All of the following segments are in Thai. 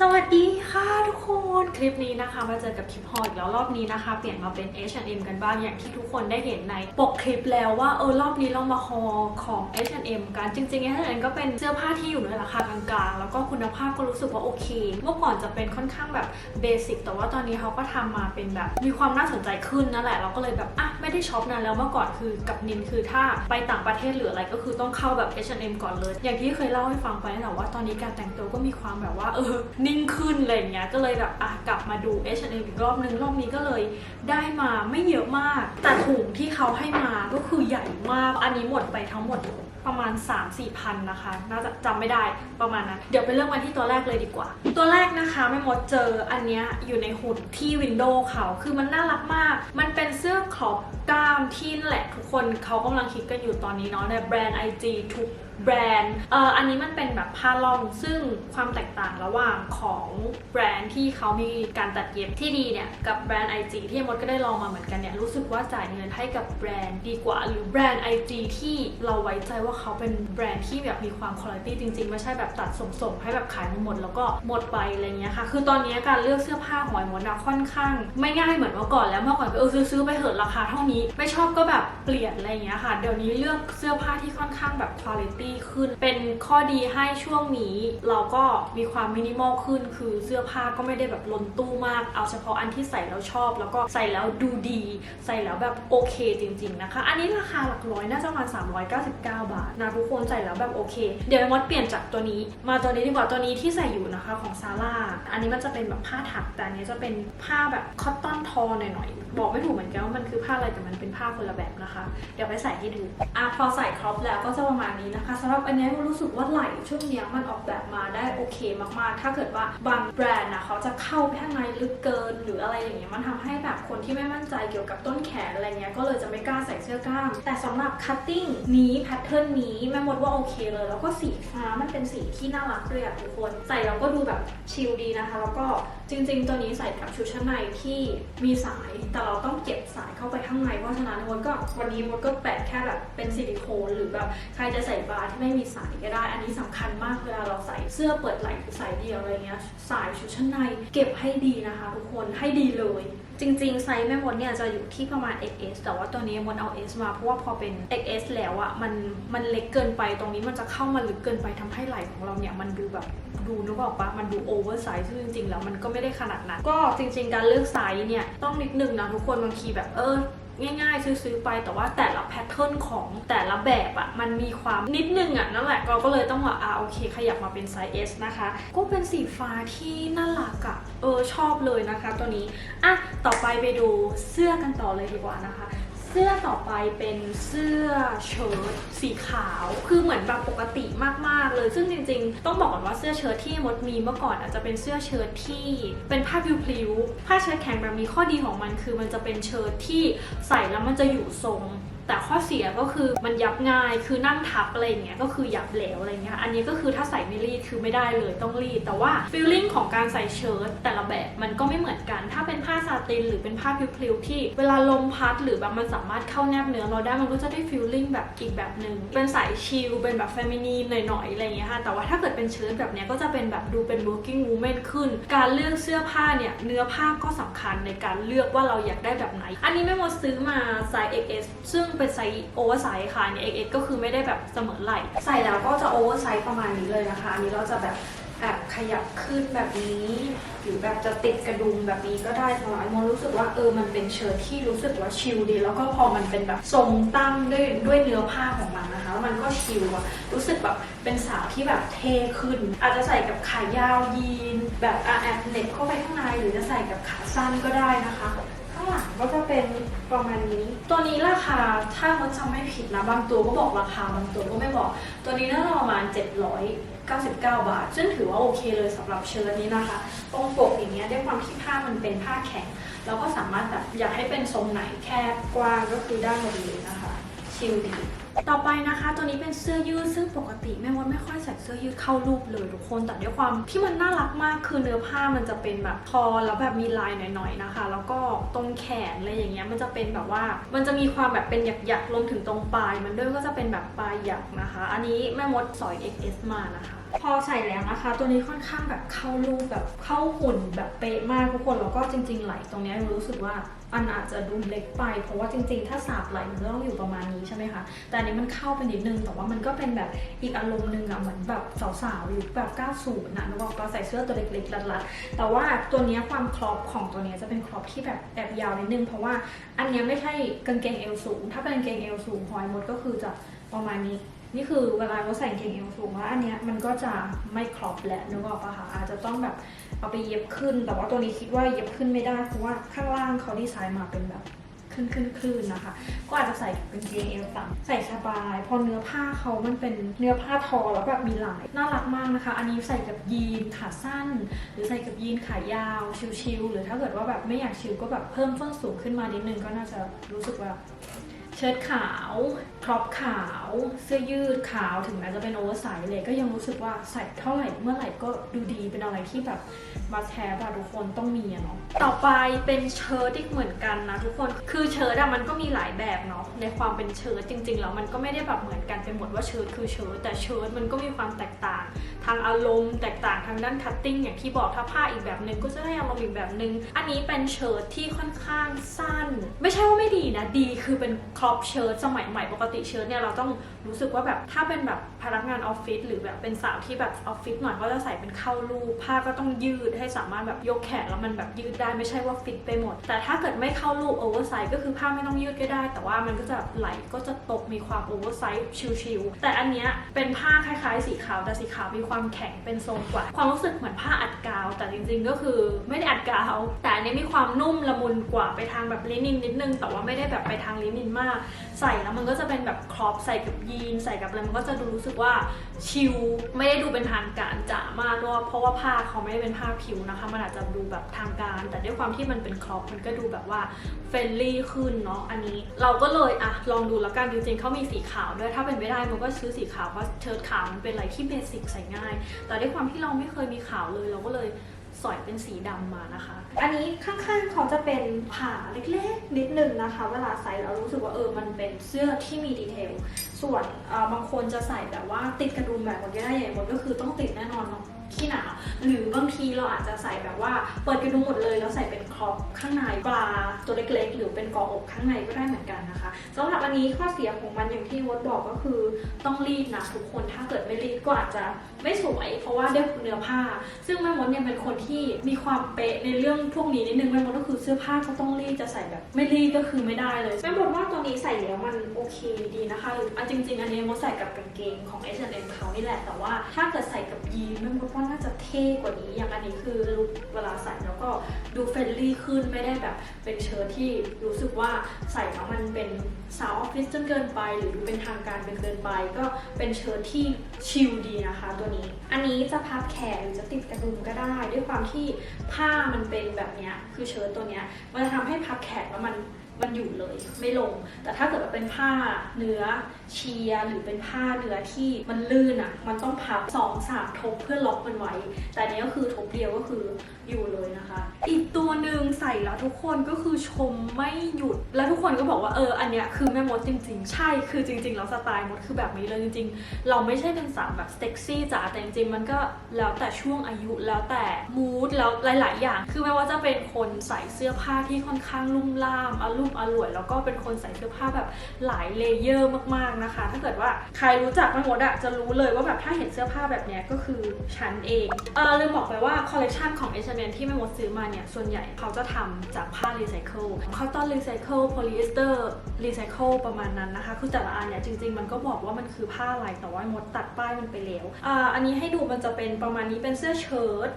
สวัสดีค่ะทุกคนคลิปนี้นะคะมาเจอกับคลิปฮอตแล้วรอบนี้นะคะ เปลี่ยนมาเป็น H&M กันบ้างอย่างที่ทุกคนได้เห็นในปกคลิปแล้วว่าเออรอบนี้เรามาฮอของ H&M กันจริงๆ H&M ก็เป็นเสื้อผ้าที่อยู่ในราคากลางๆ แล้วก็คุณภาพก็รู้สึกว่าโอเค เมื่อก่อนจะเป็นค่อนข้างแบบเบสิกแต่ว่าตอนนี้เขาก็ทำมาเป็นแบบมีความน่าสนใจขึ้นนั่นแหละเราก็เลยแบบอะไม่ได้ช็อปนานแล้วเมื่อก่อนคือกับนินคือถ้าไปต่างประเทศหรืออะไรก็คือต้องเข้าแบบ H&M ก่อนเลย อย่างที่เคยเล่าให้ฟังไปนั่นแหละว่าตอนนี้การแต่งตัวก็มีความแบบว่าเออนิ่งขึ้นอะไรอย่างเงี้ยก็เลยแบบอะกลับมาดู H&M อีกรอบนึงรอบนี้ก็เลยได้มาไม่เยอะมาก แต่ถุงที่เขาให้มาก็คือใหญ่มาก อันนี้หมดไปทั้งหมดประมาณ 3 4พันนะคะ น่าจะจำไม่ได้ประมาณนั้น เดี๋ยวไปเริ่มกันที่ตัวแรกเลยดีกว่า ตัวแรกนะคะไม่มดเจออันเนี้ยอยู่ในหุ่นที่วินโดว์เขา คือมันน่ารักมาก มันเป็นเสื้อครอปกล้ามที่แหละทุกคนเขากำลังคิดกันอยู่ตอนนี้เนาะในแบรนด์ IG ทุก แบรนด์เอ่ออันนี้มันเป็นแบบผ้าล่องซึ่งความแตกต่างระหว่างของแบรนด์ที่เขามีการตัดเย็บที่ดีเนี่ย กับแบรนด์ IG ที่มดก็ได้ลองมาเหมือนกันเนี่ย รู้สึกว่าจ่ายเงินให้กับแบรนด์ดีกว่า หรือแบรนด์ IG ที่เราไว้ใจว่าเขาเป็นแบรนด์ที่แบบมีความคุณภาพจริง ๆ ไม่ใช่แบบตัดส่งๆให้แบบขายมาหมดแล้วก็หมดไปอะไรเงี้ยค่ะ คือตอนนี้การเลือกเสื้อผ้าหอยมดอะค่อนข้าง ไม่ง่ายเหมือนเมื่อก่อนแล้วเมื่อก่อนก็เออซื้อไปเถอะราคาเท่านี้ ไม่ชอบก็แบบเปลี่ยนอะไรเงี้ยค่ะ เดี๋ยวนี้เลือกเสื้อผ้าที่ค่อนข้างแบบคุณภาพขึ้น เป็นข้อดีให้ช่วงนี้ เราก็มีความมินิมอลขึ้น คือเสื้อผ้าก็ไม่ได้แบบล้นตู้มาก เอาเฉพาะอันที่ใส่แล้วชอบ แล้วก็ใส่แล้วดูดี ใส่แล้วแบบโอเคจริง ๆนะคะ อันนี้ราคาหลักร้อยน่าจะประมาณ399 บาทนะทุกคนใส่แล้วแบบโอเค เดี๋ยวมดเปลี่ยนจากตัวนี้ มาตัวนี้ดีกว่าตัวนี้ที่ใส่อยู่นะคะของซาร่าอันนี้มันจะเป็นแบบผ้าถักแต่อันนี้จะเป็นผ้าแบบคอตตอนทอหน่อยๆบอกไม่ถูกเหมือนกันว่ามันคือผ้าอะไรแต่มันเป็นผ้าคนละแบบนะคะ เดี๋ยวไปใส่ให้ดูอะพอใส่ครอบแล้วก็จะประมาณนี้นะคะสำหรับอันนี้รู้สึกว่าไหล่ช่วงเนี้ยมันออกแบบมาได้โอเคมากๆ ถ้าเกิดว่าบางแบรนด์นะเขาจะเข้าไปข้างในลึกเกิน หรืออะไรอย่างเงี้ยมันทำให้แบบคนที่ไม่มั่นใจเกี่ยวกับต้นแขนอะไรเงี้ยก็เลยจะไม่กล้าใส่เสื้อกล้าม แต่สำหรับคัตติ้งนี้แพทเทิร์นนี้แม่มดว่าโอเคเลย แล้วก็สีฟ้ามันเป็นสีที่น่ารักด้วยอะทุกคน ใส่แล้วก็ดูแบบชิลดีนะคะ แล้วก็ จริงๆ ตัวนี้ใส่กับชุดชั้นในที่มีสาย แต่เราต้องเก็บสายเข้าไปข้างใน เพราะฉะนั้นมดก็วันนี้มดก็แปะแค่แบบเป็นซิลิโคนหรือแบบใครจะใส่บาร์ที่ไม่มีสายก็ได้ อันนี้สำคัญมากเวลาเราใส่เสื้อเปิดไหล่หรือสายเดียวอะไรเงี้ย สายชุดชั้นในเก็บให้ดีนะคะ ทุกคนให้ดีเลย จริงๆ ไซส์แม่มดเนี่ยจะอยู่ที่ประมาณ XS แต่ว่าตัวนี้มดเอา S มาเพราะว่าพอเป็น XS แล้วอะมันมันเล็กเกินไปตรงนี้มันจะเข้ามาลึกเกินไปทำให้ไหล่ของเราเนี่ยมันดูแบบดูนึกออกปะมันดูโอเวอร์ไซส์ซึ่งจริงๆ แล้วมันก็ไม่ได้ขนาดนั้น ก็จริงๆ การเลือกไซส์เนี่ยต้องนิดนึงนะทุกคนบางทีแบบเออ ง่ายๆ ซื้อๆไป แต่ว่าแต่ละแพทเทิร์นของแต่ละแบบอะมันมีความนิดนึงอะนั่นแหละเราก็เลยต้องว่าอ่าโอเค ขยับมาเป็นไซส์ S นะคะ ก็เป็นสีฟ้าที่น่ารักอะเออชอบเลยนะคะ ตัวนี้อะต่อไปไปดูเสื้อกันต่อเลยดีกว่านะคะ สื้อต่อไปเป็นเสื้อเชิ้ตสีขาว คือเหมือนแบบปกติมาก ๆ เลย ซึ่งจริง ๆ ต้องบอกก่อนว่าเสื้อเชิ้ตที่มดมีเมื่อก่อนอาจจะเป็นเสื้อเชิ้ตที่เป็นผ้าพลิ้วผ้าเชิ้ตแข็งแบบมีข้อดีของมันคือมันจะเป็นเชิ้ตที่ใส่แล้วมันจะอยู่ทรง แต่ข้อเสียก็คือมันยับง่ายคือนั่งทับอะไรอย่างเงี้ยก็คือยับเหลวอะไรเงี้ยอันนี้ก็คือถ้าใส่ไม่รีดคือไม่ได้เลยต้องรีด แต่ว่าฟีลลิ่งของการใส่เชิ้ตแต่ละแบบมันก็ไม่เหมือนกัน ถ้าเป็นผ้าซาตินหรือเป็นผ้าพลิ้วๆที่ เวลาลมพัดหรือแบบมันสามารถเข้าแนบเนื้อเราได้มันก็จะได้ฟีลลิ่งแบบอีกแบบหนึ่งเป็นสายชิลเป็นแบบเฟมินีนหน่อยๆอะไรเงี้ยค่ะแต่ว่าถ้าเกิดเป็นเชิ้ตแบบเนี้ยก็จะเป็นแบบดูเป็น working woman ขึ้น การเลือกเสื้อผ้าเนี่ยเนื้อผ้าก็สำคัญในการเลือกว่าเราอยากได้แบบไหน อันนี้แม่มดซื้อมาไซส์ XS ซึ่งเป็นไซส์ oversize ค่ะเนี่ย XS ก็คือไม่ได้แบบเสมอไหล่ใส่แล้วก็จะ oversize ประมาณนี้เลยนะคะ อันนี้เราจะแบบแอบขยับขึ้นแบบนี้ หรือแบบจะติดกระดุมแบบนี้ก็ได้สำหรับไอมอนรู้สึกว่าเออมันเป็นเชิ้ตที่รู้สึกว่าชิลดี แล้วก็พอมันเป็นแบบทรงตั้งด้วยด้วยเนื้อผ้าของมันนะคะแล้วมันก็ชิลอะรู้สึกแบบเป็นสาวที่แบบเท่ขึ้น อาจจะใส่กับขายาวยีน แบบแอบเน็บเข้าไปข้างในหรือจะใส่กับขาสั้นก็ได้นะคะ ข้างหลังก็จะเป็นประมาณนี้ ตัวนี้ราคาถ้ามดจำไม่ผิดนะบางตัวก็บอกราคาบางตัวก็ไม่บอก ตัวนี้น่าจะประมาณ 799 บาท ซึ่งถือว่าโอเคเลยสำหรับเชิ้ตนี้นะคะ ตรงปกอย่างเงี้ยด้วยความที่ผ้ามันเป็นผ้าแข็งเราก็สามารถแบบอยากให้เป็นทรงไหนแคบกว้างก็คือได้หมดเลยนะคะ ชิลดี ต่อไปนะคะตัวนี้เป็นเสื้อยืดซึ่งปกติแม่มดไม่ค่อยใส่เสื้อยืดเข้ารูปเลยทุกคนแต่ด้วยความที่มันน่ารักมากคือเนื้อผ้ามันจะเป็นแบบคอแล้วแบบมีลายหน่อยๆนะคะ แล้วก็ตรงแขนอะไรอย่างเงี้ยมันจะเป็นแบบว่า มันจะมีความแบบเป็นหยักๆลงถึงตรงปลาย มันด้วยก็จะเป็นแบบปลายหยักนะคะ อันนี้แม่มดสอย XS มานะคะพอใส่แล้วนะคะ ตัวนี้ค่อนข้างแบบเข้ารูปแบบเข้าหุ่นแบบเป๊ะมากทุกคนแล้วก็จริง ๆ ไหลตรงนี้ยรู้สึกว่าอันอาจจะดูเล็กไป เพราะว่าจริง ๆ ถ้าสาบไหลมันก็ต้องอยู่ประมาณนี้ใช่ไหมคะแต่อันนี้มันเข้าไปนิดนึงแต่ว่ามันก็เป็นแบบอีกอารมณ์หนึงอะเหมือนแบบสาวๆอยู่แบบ90นะนึกว่าก็ใส่เสื้อตัวเล็กๆรัดๆแต่ว่าตัวนี้ความครอปของตัวนี้จะเป็นครอปที่แบบแอบยาวนิดนึง เพราะว่าอันนี้ไม่ใช่กางเกงเอวสูง ถ้าเป็นกางเกงเอวสูงพอยมดก็คือจะประมาณนี้ นี่คือเวลาเราใส่เกงเอวสูงแล้วอันเนี้ยมันก็จะไม่ครอปแหละนึกออกปะคะอาจจะต้องแบบเอาไปเย็บขึ้น แต่ว่าตัวนี้คิดว่าเย็บขึ้นไม่ได้เพราะว่าข้างล่างเขาดีไซน์มาเป็นแบบขึ้นขึ้นขึ้นนะคะ ก็อาจจะใส่กางเกงเอวต่ำใส่สบาย พอเนื้อผ้าเขามันเป็นเนื้อผ้าทอแล้วแบบมีลาย น่ารักมากนะคะ อันนี้ใส่กับยีนขาสั้น หรือใส่กับยีนขายาว ชิลๆ หรือถ้าเกิดว่าแบบไม่อยากชิลก็แบบเพิ่มส้นสูงขึ้นมานิดนึงก็น่าจะรู้สึกว่า เชิ้ตขาวครอปขาว เสื้อยืดขาวถึงแม้จะเป็นโอเวอร์ไซส์เลย ก็ยังรู้สึกว่าใส่เท่าไหร่เมื่อไหร่ก็ดูดีเป็นอะไรที่แบบมาแทบอะทุกคนต้องมีอะเนาะต่อไปเป็นเชิ้ตอีกเหมือนกันนะทุกคนคือเชิ้ตอะมันก็มีหลายแบบเนาะในความเป็นเชิ้ตจริงๆแล้วมันก็ไม่ได้แบบเหมือนกันไปหมดว่าเชิ้ตคือเชิ้ตแต่เชิ้ตมันก็มีความแตกต่าง ทางอารมณ์แตกต่างทางด้านคัตติ้งอย่างที่บอกถ้าผ้าอีกแบบหนึ่งก็จะได้อารมณ์อีกแบบหนึ่งอันนี้เป็นเชิ้ตที่ค่อนข้างสั้น ไม่ใช่ว่าไม่ดีนะดีคือเป็นครอปเชิ้ตสมัยใหม่ปกติเชิ้ตเนี่ยเราต้องรู้สึกว่าแบบถ้าเป็นแบบ พนักงานออฟฟิศหรือแบบเป็นสาวที่แบบออฟฟิศหน่อยก็จะใส่เป็นเข้ารูปผ้าก็ต้องยืดให้สามารถแบบยกแขนแล้วมันแบบยืดได้ไม่ใช่ว่าฟิตไปหมด แต่ถ้าเกิดไม่เข้ารูปโอเวอร์ไซส์ก็คือผ้าไม่ต้องยืดก็ได้ แต่ว่ามันก็จะไหลก็จะตกมีความโอเวอร์ไซส์ชิลๆแต่อันเนี้ยเป็นผ้าคล้ายๆ สีขาวแต่สีขาวมีความแข็งเป็นทรงกว่า ความรู้สึกเหมือนผ้าอัดกาว แต่จริงๆก็คือไม่ได้อัดกาวแต่อันนี้มีความนุ่มละมุนกว่าไปทางแบบลินินนิดนึง แต่ว่าไม่ได้แบบไปทางลินินมาก ใส่แล้วมันก็จะเป็นแบบครอปใส่กับยีนใส่กับอะไรมันก็จะดูรู้สึกว่าชิลไม่ได้ดูเป็นทางการจ๋ามากด้วยเพราะว่าผ้าเขาไม่ได้เป็นผ้าผิวนะคะ มันอาจจะดูแบบทางการ แต่ด้วยความที่มันเป็นครอปมันก็ดูแบบว่าเฟรนลี่ขึ้นเนาะอันนี้เราก็เลยอะลองดูแล้วกันจริงๆเขามีสีขาวด้วยถ้าเป็นไม่ได้มันก็ซื้อสีขาวเพราะเชิ้ตขาวมันเป็นอะไรที่เบสิกใส่ง่าย แต่ด้วยความที่เราไม่เคยมีขาวเลยเราก็เลย อยเป็นสีดำมานะคะ อันนี้ข้างๆเขาจะเป็นผ่าเล็กๆนิดนึงนะคะ เวลาใส่เรารู้สึกว่าเออมันเป็นเสื้อที่มีดีเทลส่วนบางคนจะใส่แบบว่าติดกระดุมแบบนี้ได้ใหญ่หมดก็คือต้องติดแน่นอนเนาะ ขี้หนาว หรือบางทีเราอาจจะใส่แบบว่าเปิดกระดุมหมดเลยแล้วใส่เป็นครอปข้างในปลาตัวเล็กๆ หรือเป็นกออกข้างในก็ได้เหมือนกันนะคะสำหรับอันนี้ข้อเสียของมันอย่างที่วดบอกก็คือต้องรีดนะทุกคนถ้าเกิดไม่รีดก็อาจจะไม่สวย เพราะว่าด้วยเนื้อผ้า ซึ่งแม่มดเนี่ยเป็นคนที่มีความเป๊ะในเรื่องพวกนี้นิดนึงแม่มดก็คือเสื้อผ้าก็ต้องรีดจะใส่แบบไม่รีดก็คือไม่ได้เลยแม่มดว่าตัวนี้ใส่แล้วมันโอเคดีนะคะหรืออะจริง ๆ อันนี้มดใส่กับกางเกงของ H&M เขานี่แหละแต่ว่าถ้าเกิดใส่กับยีนแม่มดว่าน่าจะเท่กว่านี้ อย่างอันนี้คือเวลาใส่แล้วก็ดูเฟรนลี่ขึ้นไม่ได้แบบเป็นเชิ้ตที่รู้สึกว่าใส่แล้วมันเป็นสาวออฟฟิศจนเกินไป หรือดูเป็นทางการเป็นเกินไป ก็เป็นเชิ้ตที่ชิลดีนะคะตัวนี้ อันนี้จะพับแขนหรือจะติดกระดุมก็ได้ ด้วยความที่ผ้ามันเป็นแบบเนี้ยคือเชิ้ตตัวเนี้ยมันจะทำให้พับแขนแล้วมัน มันอยู่เลยไม่ลง แต่ถ้าเกิดว่าเป็นผ้าเนื้อเชียหรือเป็นผ้าเนื้อที่มันลื่นอะ มันต้องพับสองสามทบเพื่อล็อกมันไว้ แต่นี้ก็คือทบเดียวก็คืออยู่เลยนะคะ อีกตัวหนึ่งใส่แล้วทุกคนก็คือชมไม่หยุด แล้วทุกคนก็บอกว่าเอออันเนี้ยคือแม่มดจริง ๆ ใช่คือจริงๆแล้วสไตล์มดคือแบบนี้เลยจริง ๆ เราไม่ใช่เป็นสาวแบบเซ็กซี่จ๋าแต่จริงๆมันก็แล้วแต่ช่วงอายุแล้วแต่มูดแล้วหลาย ๆ อย่าง คือไม่ว่าจะเป็นคนใส่เสื้อผ้าที่ค่อนข้างลุ่มล่ามอลุ่มอร่วย แล้วก็เป็นคนใส่เสื้อผ้าแบบหลายเลเยอร์มากๆนะคะ ถ้าเกิดว่าใครรู้จักแม่มดอะจะรู้เลยว่าแบบถ้าเห็นเสื้อผ้าแบบเนี้ยก็คือฉันเองเออลืมบอกไปว่าคอลเลกชันของ H&M ที่แม่มดซื้อมาเนี่ย ส่วนใหญ่เขาจะทำจากผ้ารีไซเคิลคอตตอนรีไซเคิลโพลีเอสเตอร์รีไซเคิลประมาณนั้นนะคะ คือแต่ละอันเนี่ยจริง ๆ มันก็บอกว่ามันคือผ้าอะไรแต่ว่ามดตัดป้ายมันไปแล้วอ่าอันนี้ให้ดูมันจะเป็นประมาณนี้เป็นเสื้อเชิ้ต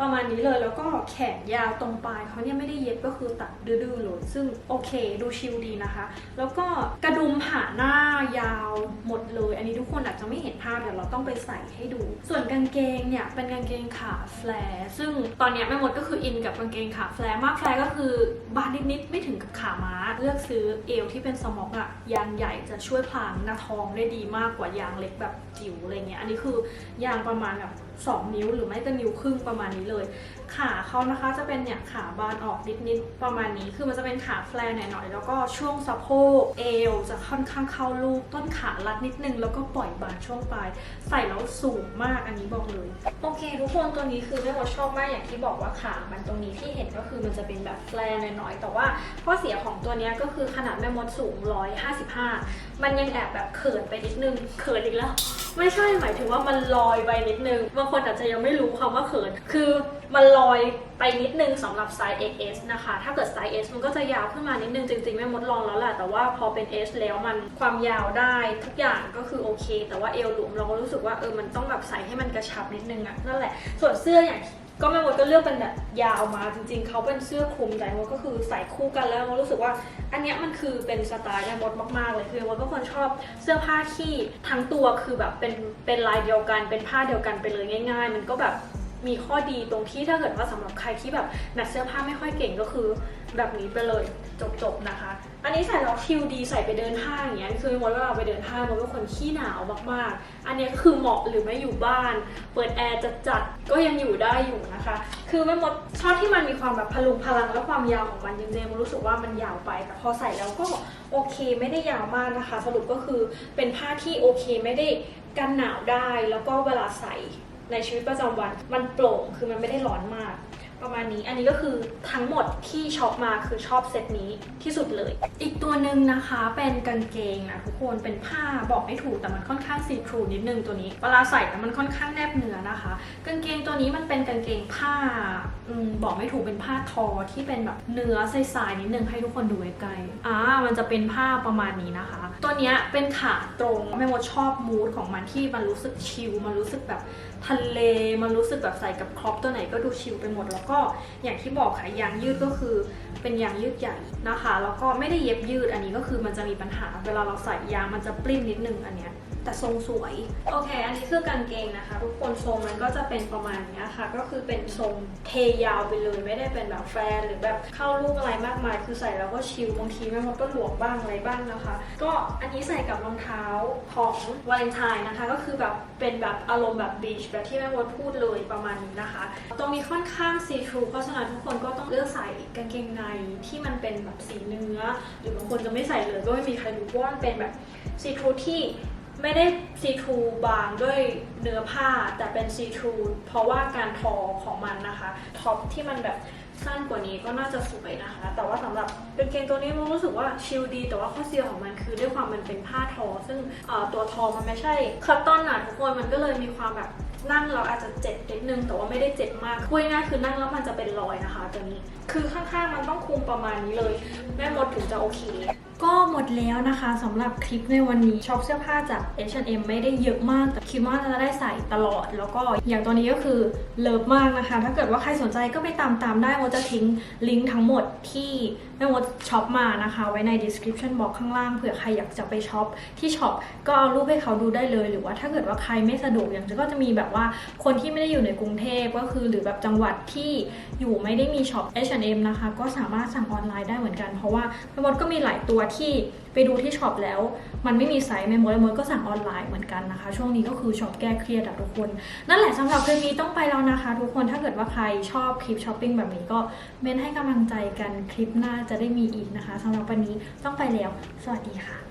ประมาณนี้เลยแล้วก็แขนยาวตรงปลายเขาเนี่ยไม่ได้เย็บก็คือตัดดื้อๆเลยซึ่งโอเคดูชิลดีนะคะ แล้วก็กระดุมผ่าหน้ายาวหมดเลย อันนี้ทุกคนอาจจะไม่เห็นภาพเดี๋ยวเราต้องไปใส่ให้ดู ส่วนกางเกงเนี่ยเป็นกางเกงขาแฟร์ซึ่งตอนเนี้ยแม่มดก็คืออินกับกางเกงขาแฟร์มากแฟร์ก็คือบานนิดๆไม่ถึงกับขาม้า เลือกซื้อเอวที่เป็นสม็อกอะยางใหญ่จะช่วยพลางหน้าท้องได้ดีมากกว่ายางเล็กแบบจิ๋วอะไรเงี้ยอันนี้คือยางประมาณแบบ2 นิ้วหรือไม่ก็นิ้วครึ่งประมาณนี้เลยขาเขานะคะจะเป็นเนี่ยขาบานออกนิดๆประมาณนี้ คือมันจะเป็นขาแฟร์หน่อยๆแล้วก็ช่วงสะโพกเอวจะค่อนข้างเข้าลูกต้นขารัดนิดนึง แล้วก็ปล่อยบานช่วงปลาย ใส่แล้วสูงมากอันนี้บอกเลย โอเค ทุกคนตัวนี้คือแม่มชอบมากอย่างที่บอกว่าขามันตรงนี้ที่เห็นก็คือมันจะเป็นแบบแฟร์หน่อยๆแต่ว่าข้อเสียของตัวนี้ก็คือขนาดแม่มดสูง 155 มันยังแอบแบบเขินไปนิดนึงเขินอีกแล้ว ไม่ใช่หมายถึงว่ามันลอยไปนิดนึงบางคนอาจจะยังไม่รู้คำว่าเขิน คือ มันลอยไปนิดนึงสำหรับไซส์ XS นะคะ ถ้าเกิดไซส์ S มันก็จะยาวขึ้นมานิดนึงจริงๆแม่มดลองแล้วแหละ แต่ว่าพอเป็น S แล้วมันความยาวได้ทุกอย่างก็คือโอเค แต่ว่าเอวหลวมเราก็รู้สึกว่าเออ มันต้องแบบใส่ให้มันกระชับนิดนึงอะนั่นแหละ ส่วนเสื้ออย่างก็แม่มดก็เลือกเป็นแบบยาวมาจริงๆ เขาเป็นเสื้อคลุมแต่มดก็คือใส่คู่กันแล้วมดรู้สึกว่า อันเนี้ยมันคือเป็นสไตล์แม่มดมากๆเลยคือมดก็คนชอบเสื้อผ้าที่ทั้งตัวคือแบบเป็นเป็นลายเดียวกันเป็นผ้าเดียวกันไปเลยง่าย ๆ มันก็แบบ มีข้อดีตรงที่ถ้าเกิดว่าสำหรับใครที่แบบแมทเสื้อผ้าไม่ค่อยเก่งก็คือ แบบนี้ไปเลยจบๆนะคะ อันนี้ใส่แล้วชิลดีใส่ไปเดินห้างอย่างเงี้ยคือมดเวลาไปเดินห้างมดเป็นคนขี้หนาวมากๆ อันนี้คือเหมาะหรือไม่อยู่บ้าน เปิดแอร์จัดๆก็ยังอยู่ได้อยู่นะคะ คือแม่มดชอบที่มันมีความแบบพลุงพลังและความยาวของมันจริงๆมดรู้สึกว่ามันยาวไปแต่พอใส่แล้วก็โอเคไม่ได้ยาวมากนะคะ สรุปก็คือเป็นผ้าที่โอเคไม่ได้กันหนาวได้แล้วก็เวลาใส่ ในชีวิตประจำวัน มันโปร่งคือมันไม่ได้ร้อนมาก ประมาณนี้ อันนี้ก็คือทั้งหมดที่ช็อปมาคือชอบเซตนี้ที่สุดเลย อีกตัวหนึ่งนะคะเป็นกางเกงนะทุกคนเป็นผ้าบอกไม่ถูกแต่มันค่อนข้างซีทรูนิดนึงตัวนี้ เวลาใส่แล้วมันค่อนข้างแนบเนื้อนะคะ กางเกงตัวนี้มันเป็นกางเกงผ้าอบอกไม่ถูกเป็นผ้าทอที่เป็นแบบเนื้อใสๆนิดนึงให้ทุกคนดูใกล้ๆอ่ามันจะเป็นผ้าประมาณนี้นะคะ ตัวนี้เป็นขาตรงแม่มดชอบมูดของมันที่มันรู้สึกชิลมันรู้สึกแบบทะเลมันรู้สึกแบบใส่กับครอปตัวไหนก็ดูชิลไปหมดแล้วก็อย่างที่บอกค่ะยางยืดก็คือเป็นยางยืดใหญ่นะคะ แล้วก็ไม่ได้เย็บยืดอันนี้ก็คือมันจะมีปัญหาเวลาเราใส่ยางมันจะปลิ้นนิดนึงอันเนี้ย แต่ทรงสวย โอเค อันนี้คือกางเกงนะคะ ทุกคนทรงมันก็จะเป็นประมาณนี้ค่ะ ก็คือเป็นทรงเทยาวไปเลยไม่ได้เป็นแบบแฟนหรือแบบเข้าลูกอะไรมากมาย คือใส่แล้วก็ชิลบางทีแม่มดก็หลวมบ้างอะไรบ้างนะคะ ก็อันนี้ใส่กับรองเท้าของวาเลนไทน์นะคะ ก็คือแบบเป็นแบบอารมณ์แบบบีชแบบที่แม่มดพูดเลยประมาณนี้นะคะ ตรงนี้ค่อนข้างซีทรูเพราะฉะนั้นทุกคนก็ต้องเลือกใส่กางเกงในที่มันเป็นแบบสีเนื้อ หรือบางคนจะไม่ใส่เลยก็ไม่มีใครรู้ว่ามันเป็นแบบซีทรูที่ ไม่ได้ซีทรูบางด้วยเนื้อผ้าแต่เป็นซีทรูเพราะว่าการทอของมันนะคะท็อปที่มันแบบสั้นกว่านี้ก็น่าจะสวยนะคะ แต่ว่าสำหรับกางเกงตัวนี้มันรู้สึกว่าชิลดี แต่ว่าข้อเสียของมันคือด้วยความมันเป็นผ้าทอ ซึ่งตัวทอมันไม่ใช่คัตตอนหนาทุกคนมันก็เลยมีความแบบนั่งเราอาจจะเจ็บนิดนึงแต่ว่าไม่ได้เจ็บมากพูดง่ายคือนั่งแล้วมันจะเป็นรอยนะคะตัวนี้ คือข้างๆมันต้องคุมประมาณนี้เลย แม่มดถึงจะโอเค ก็หมดแล้วนะคะสำหรับคลิปในวันนี้ช็อปเสื้อผ้าจาก H&M ไม่ได้เยอะมาก แต่คิดว่าจะได้ใส่ตลอด แล้วก็อย่างตัวนี้ก็คือเลิฟมากนะคะ ถ้าเกิดว่าใครสนใจก็ไปตามตามได้โมจะทิ้งลิงก์ทั้งหมดที่แม่มดช็อปมานะคะ ไว้ใน description box ข้างล่างเผื่อใครอยากจะไปช็อปที่ช็อปก็เอารูปให้เขาดูได้เลย หรือว่าถ้าเกิดว่าใครไม่สะดวกอย่างก็จะมีแบบว่าคนที่ไม่ได้อยู่ในกรุงเทพก็คือหรือแบบจังหวัดที่อยู่ไม่ได้มีช็อป H&M นะคะ ก็สามารถสั่งออนไลน์ได้เหมือนกันเพราะว่าแม่มดก็มีหลายตัวทไปดูที่ช็อปแล้ว มันไม่มีไซส์แม่มดแม่มดก็สั่งออนไลน์เหมือนกันนะคะ ช่วงนี้ก็คือช็อปแก้เครียดอะทุกคน นั่นแหละสำหรับคลิปนี้ต้องไปแล้วนะคะ ทุกคนถ้าเกิดว่าใครชอบคลิปช้อปปิ้งแบบนี้ก็เมนให้กำลังใจกันคลิปหน้าจะได้มีอีกนะคะสำหรับวันนี้ต้องไปแล้ว สวัสดีค่ะ